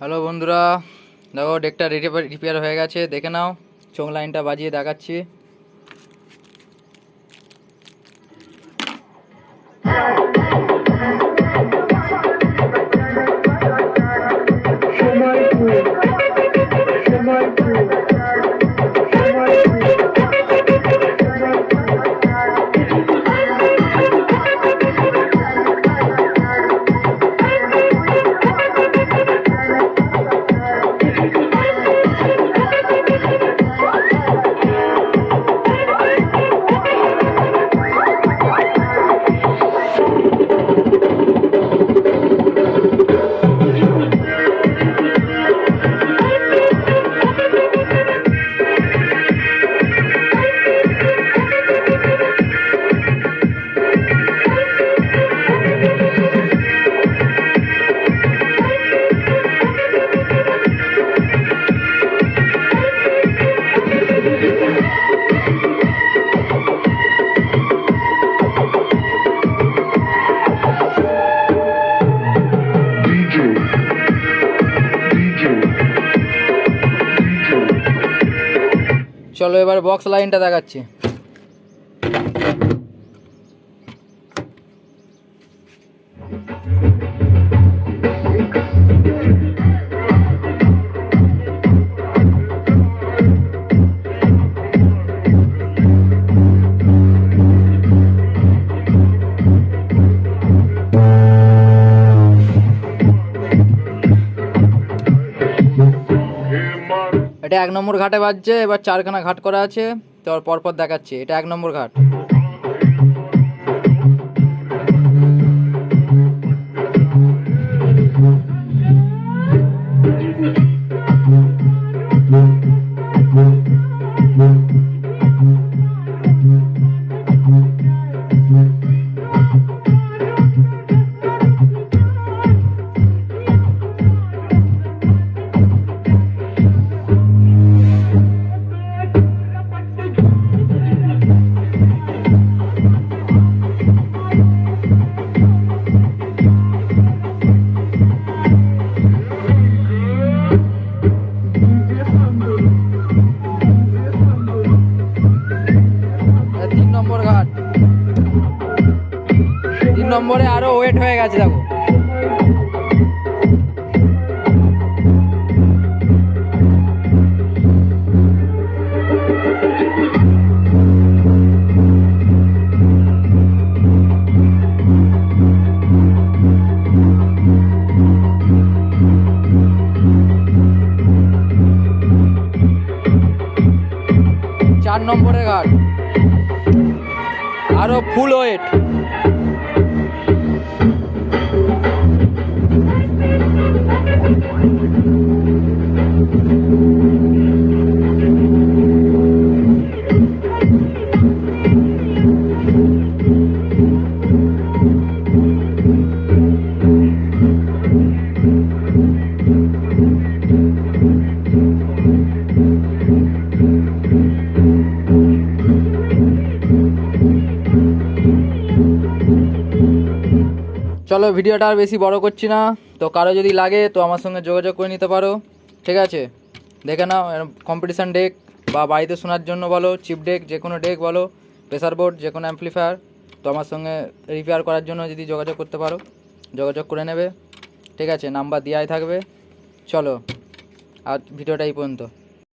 Hello বন্ধুরা দেখো ডেকটা repair হয়ে গেছে দেখে নাও চোখ লাইনটা বাজিয়ে দেখাচ্ছি। চলো এবার বক্স লাইনটা দেখাচ্ছি। এটা এক নম্বর ঘাটে বাজছে, এবার চারখানা ঘাট করা আছে তো পরপর দেখাচ্ছি, এটা এক নম্বর ঘাট। তিন নম্বর ঘাট। তিন নম্বরে আরও ওয়েট হয়ে গেছে দেখো। চার নম্বরের ঘাট। আরও ফুল ওয়েট চলো ভিডিওটা আর বেশি বড় করছি না। তো কারও যদি লাগে তো আমার সঙ্গে যোগাযোগ করে নিতে পারো। ঠিক আছে? দেখে নাও কম্পিটিশান ডেক বা বাড়িতে শোনার জন্য বলো চিপ ডেক যে কোনো ডেক বলো প্রেসার বোর্ড যে কোনো অ্যাম্পলিফায়ার তো আমার সঙ্গে রিপেয়ার করার জন্য যদি যোগাযোগ করতে পারো, যোগাযোগ করে নেবে। ঠিক আছে? নাম্বার দেওয়াই থাকবে। চলো আর ভিডিওটা এই পর্যন্ত।